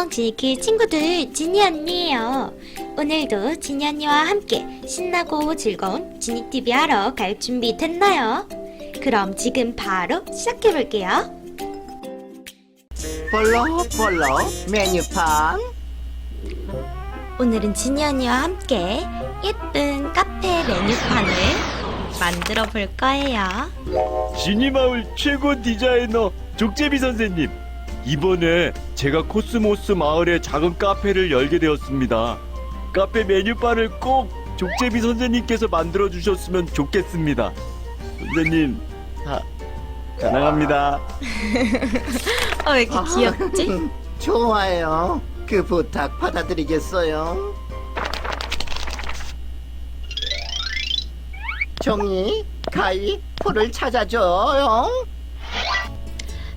안녕, 지니키 친구들, 지니 언니예요. 오늘도 지니 언니와 함께 신나고 즐거운 지니TV 하러 갈 준비 됐나요? 그럼 지금 바로 시작해볼게요. 볼록볼록 메뉴판 오늘은 지니 언니와 함께 예쁜 카페 메뉴판을 만들어 볼 거예요. 지니마을 최고 디자이너 족제비 선생님 이번에 제가 코스모스 마을에 작은 카페를 열게 되었습니다. 카페 메뉴판을 꼭 족제비 선생님께서 만들어 주셨으면 좋겠습니다. 선생님 사, 사랑합니다. 어, 왜 이렇게 아, 귀엽지? 좋아요. 그 부탁 받아드리겠어요. 종이 가위 풀을 찾아줘요.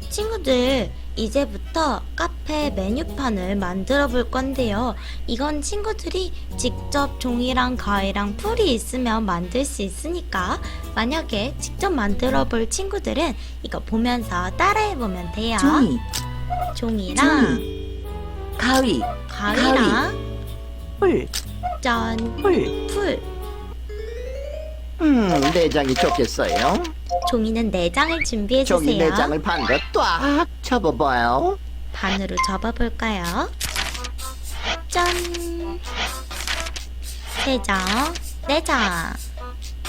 친구들, 이제부터 카페 메뉴판을 만들어 볼 건데요. 이건 친구들이 직접 종이랑 가위랑 풀이 있으면 만들 수 있으니까 만약에 직접 만들어 볼 친구들은 이거 보면서 따라해 보면 돼요. 종이, 종이랑 가위, 가위랑 풀, 짠, 풀, 풀. 음 내장이 좋겠어요 종이는 네장을 준비해 종이 주세요. 내장을 반으로 딱 접어봐요 반으로 접어 볼까요? 짠. 세 장, 네 장.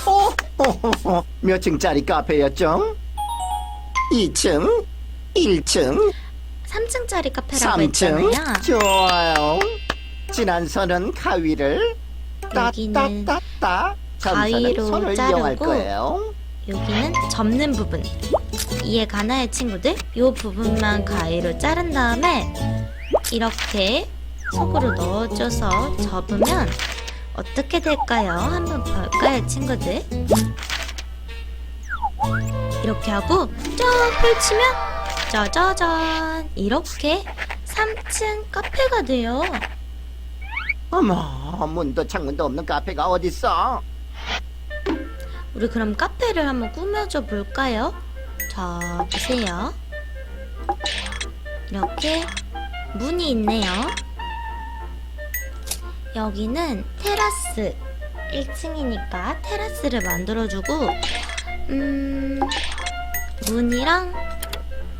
오, 호호호. 몇 층짜리 카페였죠? 2층, 1층, 3층짜리 카페라고 3층 했잖아요. 좋아요 지난 선은 가위를 여기는 따따따따 가위로 손을 자르고 이용할 거예요 여기는 접는 부분. 이해 가나요, 친구들? 이 부분만 가위로 자른 다음에 이렇게 속으로 넣어줘서 접으면 어떻게 될까요? 한번 볼까요, 친구들? 이렇게 하고 쫙 펼치면 짜자잔 이렇게 3층 카페가 돼요. 어머 문도 창문도 없는 카페가 어딨어 우리 그럼 카페를 한번 꾸며줘 볼까요? 자, 보세요. 이렇게 문이 있네요. 여기는 테라스. 1층이니까 테라스를 만들어주고, 음, 문이랑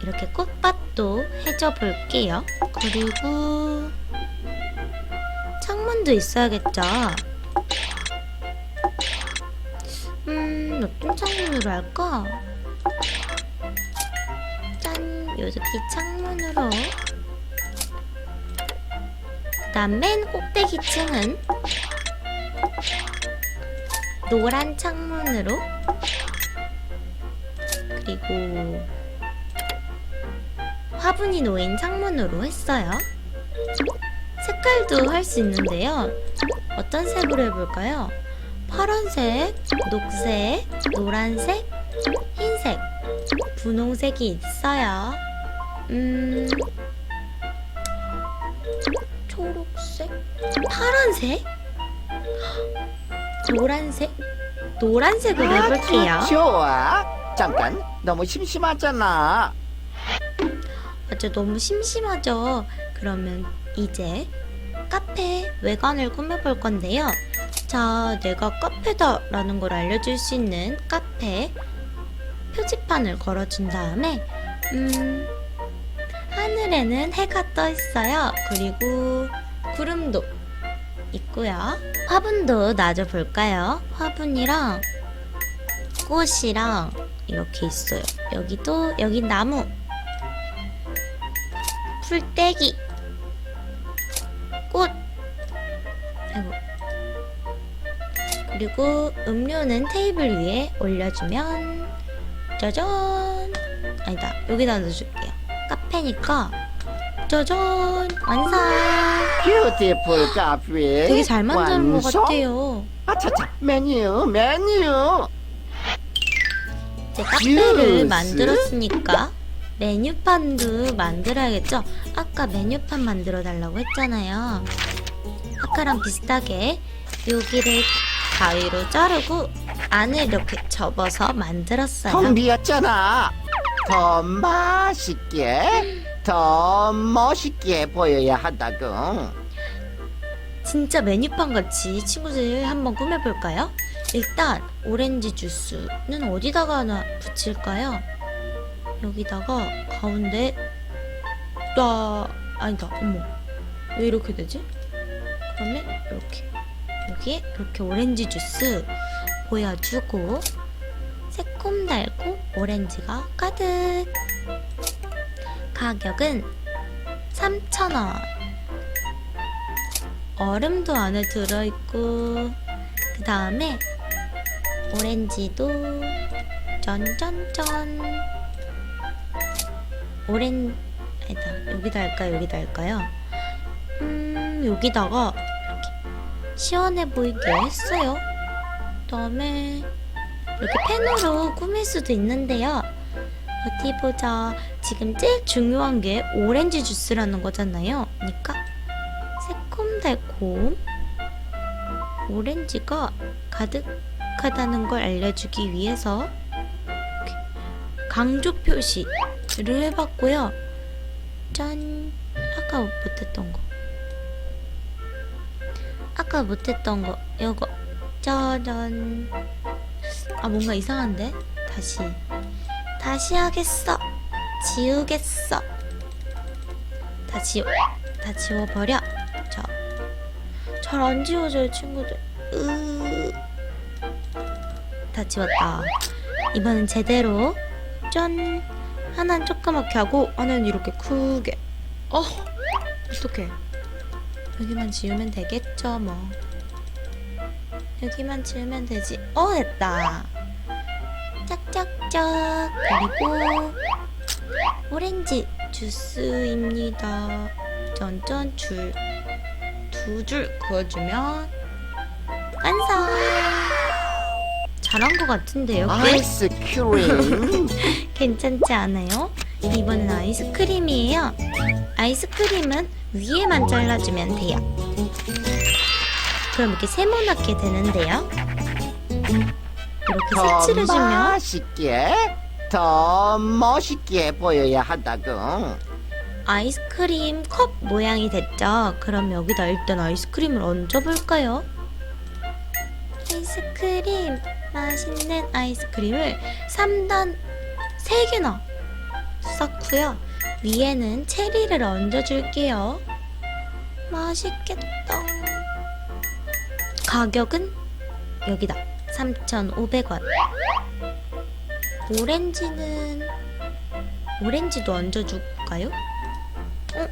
이렇게 꽃밭도 해줘 볼게요. 그리고 창문도 있어야겠죠? 어떤 창문으로 할까? 짠, 요렇게 창문으로. 그 다음 맨 꼭대기 층은 노란 창문으로. 그리고 화분이 놓인 창문으로 했어요. 색깔도 할 수 있는데요. 어떤 색으로 해볼까요? 파란색, 녹색, 노란색, 흰색, 분홍색이 있어요. 음, 초록색, 파란색, 노란색, 노란색으로 해볼게요. 아주 좋아 잠깐 너무 심심하잖아 맞아, 너무 심심하죠? 그러면 이제 카페 외관을 꾸며볼 건데요. 자, 내가 카페다 라는 걸 알려줄 수 있는 카페 표지판을 걸어준 다음에, 음, 하늘에는 해가 떠 있어요. 그리고 구름도 있고요. 화분도 놔줘 볼까요? 화분이랑 꽃이랑 이렇게 있어요. 여기도, 여기 나무. 풀떼기 꽃 그리고 음료는 테이블 위에 올려주면 짜잔 아니다 여기다 넣어줄게요 카페니까 짜잔 완성 뷰티풀 카페 되게 잘 만드는 것 완성? 같아요 아차차 메뉴 메뉴 이제 카페를 주스? 만들었으니까 메뉴판도 만들어야겠죠? 아까 메뉴판 만들어 달라고 했잖아요. 아까랑 비슷하게 여기를 가위로 자르고 안을 이렇게 접어서 만들었어요. 텅 비었잖아 더 맛있게 더 멋있게 보여야 한다고. 진짜 메뉴판 같이 친구들 한번 꾸며볼까요? 일단 오렌지 주스는 어디다가 하나 붙일까요? 여기다가 가운데 나 아니다 어머 왜 이렇게 되지? 그러면 이렇게 여기에 이렇게 오렌지 주스 보여주고 새콤달콤 오렌지가 가득. 가격은 3,000원. 얼음도 안에 들어있고 그 다음에 오렌지도 짠짠짠 오렌 여기다 할까요? 여기다 할까요? 음 여기다가 시원해 보이게 했어요 그 다음에 이렇게 펜으로 꾸밀 수도 있는데요 어디 보자 지금 제일 중요한 게 오렌지 주스라는 거잖아요 그러니까 새콤달콤 오렌지가 가득하다는 걸 알려주기 위해서 강조 표시를 해봤고요. 짠! 아까 못 했던 거. 아까 못했던 거. 요거. 짜잔. 아, 뭔가 이상한데? 다시. 다시 하겠어. 지우겠어. 다 지워. 다 지워버려. 자. 잘안 지워져요, 친구들. 으. 다 지웠다. 이번엔 제대로. 짠. 하나는 조그맣게 하고, 하나는 이렇게 크게. 어, 어떡해. 여기만 지우면 되겠죠, 뭐. 여기만 지우면 되지. 어, 됐다. 짝짝짝. 그리고, 오렌지 주스입니다. 짠짠 줄. 두 줄 그어주면 완성! 잘한 것 같은데요? 꽤 아이스크림. 괜찮지 않아요? 이번엔 아이스크림이에요. 아이스크림은 위에만 잘라주면 돼요. 그럼 이렇게 세모나게 되는데요. 이렇게 더 색칠해주면 맛있게, 더 멋있게 보여야 한다고. 아이스크림 컵 모양이 됐죠? 그럼 여기다 일단 아이스크림을 얹어볼까요? 아이스크림, 맛있는 아이스크림을 3단 3개나 쌓고요. 위에는 체리를 얹어줄게요. 맛있겠다. 가격은 여기다 3,500원. 오렌지는 오렌지도 얹어줄까요? 어?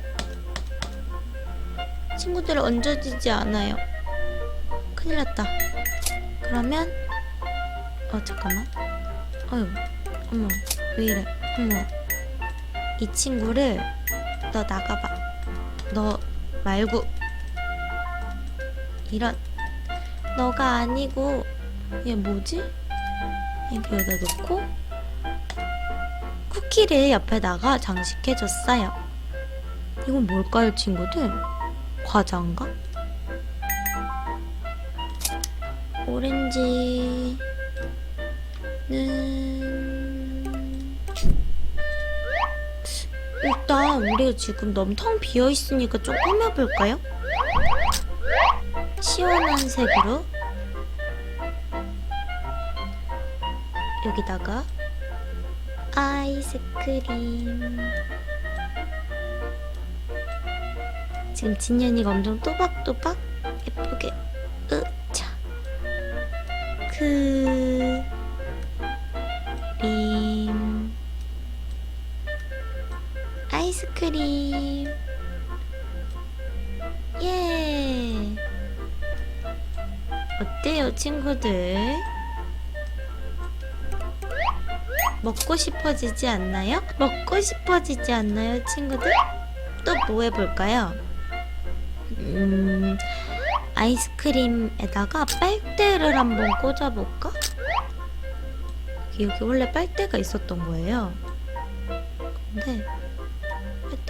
친구들 얹어지지 않아요. 큰일 났다. 그러면 어 잠깐만. 어휴, 어머 왜 이래? 어머 이 친구를 너 나가봐. 너 말고 이런 너가 아니고 얘 뭐지? 여기다 놓고 쿠키를 옆에다가 장식해줬어요. 이건 뭘까요, 친구들? 과자인가? 오렌지는 일단 우리가 지금 너무 텅 비어 있으니까 좀 꾸며볼까요? 시원한 색으로. 여기다가 아이스크림. 지금 진현이가 엄청 또박또박? 예쁘게. 으차. 크 아이스크림 예 어때요 친구들 먹고 싶어지지 않나요? 먹고 싶어지지 않나요 친구들? 또 뭐 해볼까요? 음, 아이스크림에다가 빨대를 한번 꽂아볼까? 여기 원래 빨대가 있었던 거예요. 근데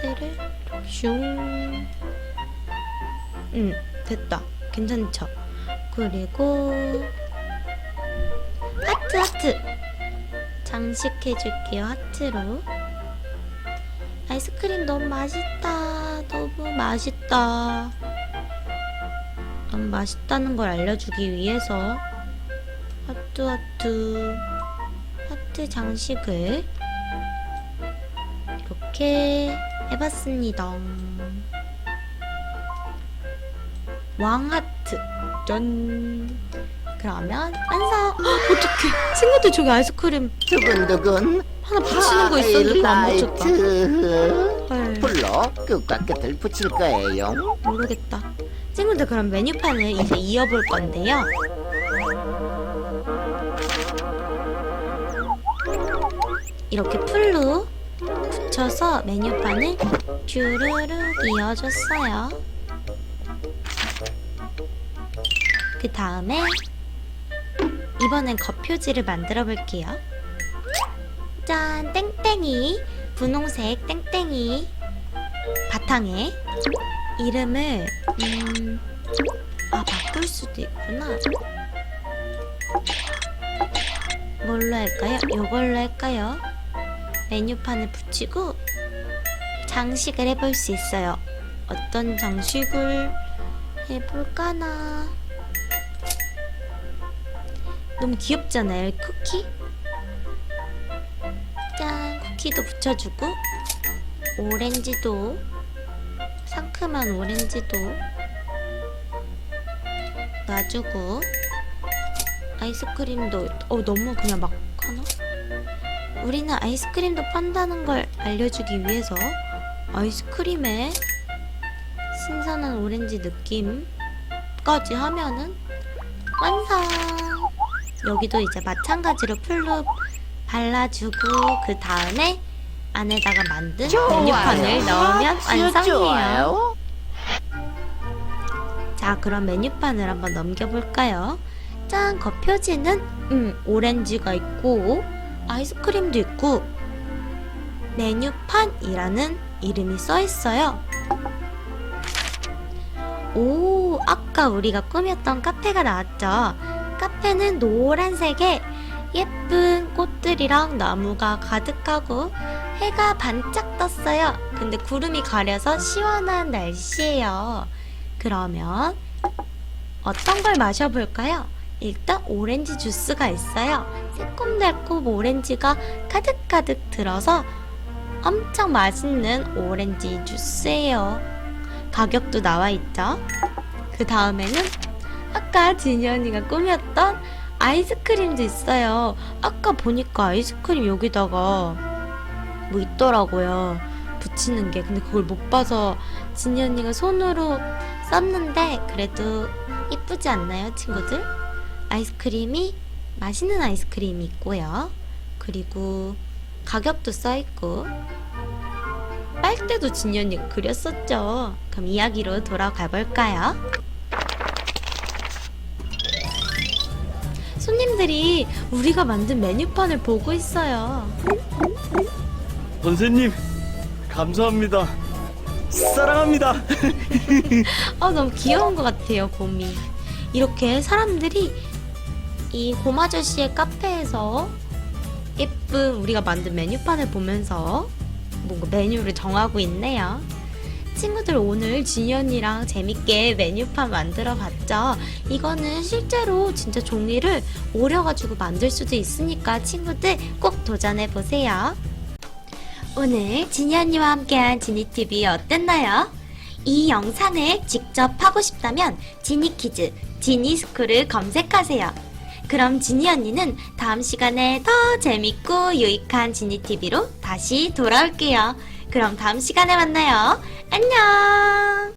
빨대를 슝. 음, 됐다. 괜찮죠? 그리고 하트 하트 장식해줄게요 하트로 아이스크림 너무 맛있다. 너무 맛있다. 너무 맛있다는 걸 알려주기 위해서 하트 하트 하트 장식을 이렇게 해봤습니다. 왕하트 짠. 그러면 완성. 어떡해 친구들 저기 아이스크림 두근두근 하나 붙이는 거 있었는데 안 붙였다. 하이라이트 헐. 불로 끝과 끝을 붙일 거예요 모르겠다. 친구들 그럼 메뉴판을 이제 이어볼 건데요. 이렇게 풀로 붙여서 메뉴판을 쭈르륵 이어줬어요. 그 다음에 이번엔 겉표지를 만들어 볼게요. 짠! 땡땡이 분홍색 땡땡이 바탕에 이름을 음... 아 바꿀 수도 있구나 뭘로 할까요? 요걸로 할까요? 메뉴판을 붙이고 장식을 해볼 수 있어요. 어떤 장식을 해볼까나. 너무 귀엽잖아요 이 쿠키? 짠 쿠키도 붙여주고 오렌지도 상큼한 오렌지도 놔주고 아이스크림도 어 너무 그냥 막 하나? 우리는 아이스크림도 판다는 걸 알려주기 위해서 아이스크림에 신선한 오렌지 느낌까지 하면은 완성! 여기도 이제 마찬가지로 풀로 발라주고 그 다음에 안에다가 만든 메뉴판을 넣으면 완성이에요. 자, 그럼 메뉴판을 한번 넘겨볼까요? 짠, 겉표지는 음, 오렌지가 있고 아이스크림도 있고 메뉴판이라는 이름이 써 있어요. 오, 아까 우리가 꾸몄던 카페가 나왔죠. 카페는 노란색에 예쁜 꽃들이랑 나무가 가득하고 해가 반짝 떴어요. 근데 구름이 가려서 시원한 날씨예요. 그러면 어떤 걸 마셔볼까요? 일단 오렌지 주스가 있어요. 새콤달콤 오렌지가 가득가득 들어서 엄청 맛있는 오렌지 주스예요. 가격도 나와 있죠. 그 다음에는 아까 진이 언니가 꾸몄던 아이스크림도 있어요. 아까 보니까 아이스크림 여기다가 뭐 있더라고요. 붙이는 게. 근데 그걸 못 봐서 진이 언니가 손으로 썼는데 그래도 이쁘지 않나요, 친구들? 아이스크림이 맛있는 아이스크림이 있고요. 그리고 가격도 써 있고 빨대도 진이 언니가 그렸었죠. 그럼 이야기로 돌아가 볼까요? 손님들이 우리가 만든 메뉴판을 보고 있어요. 선생님 감사합니다. 사랑합니다. 아 너무 귀여운 것 같아요 곰이 이렇게 사람들이 이곰 아저씨의 카페에서 예쁜 우리가 만든 메뉴판을 보면서 뭔가 메뉴를 정하고 있네요 친구들 오늘 진이 언니랑 재밌게 메뉴판 만들어 봤죠 이거는 실제로 진짜 종이를 오려가지고 만들 수도 있으니까 친구들 꼭 도전해 보세요 오늘 진이 언니와 함께한 지니TV 어땠나요? 이 영상을 직접 하고 싶다면 지니키즈, 지니스쿨을 검색하세요. 그럼 지니 언니는 다음 시간에 더 재밌고 유익한 지니TV로 다시 돌아올게요. 그럼 다음 시간에 만나요. 안녕!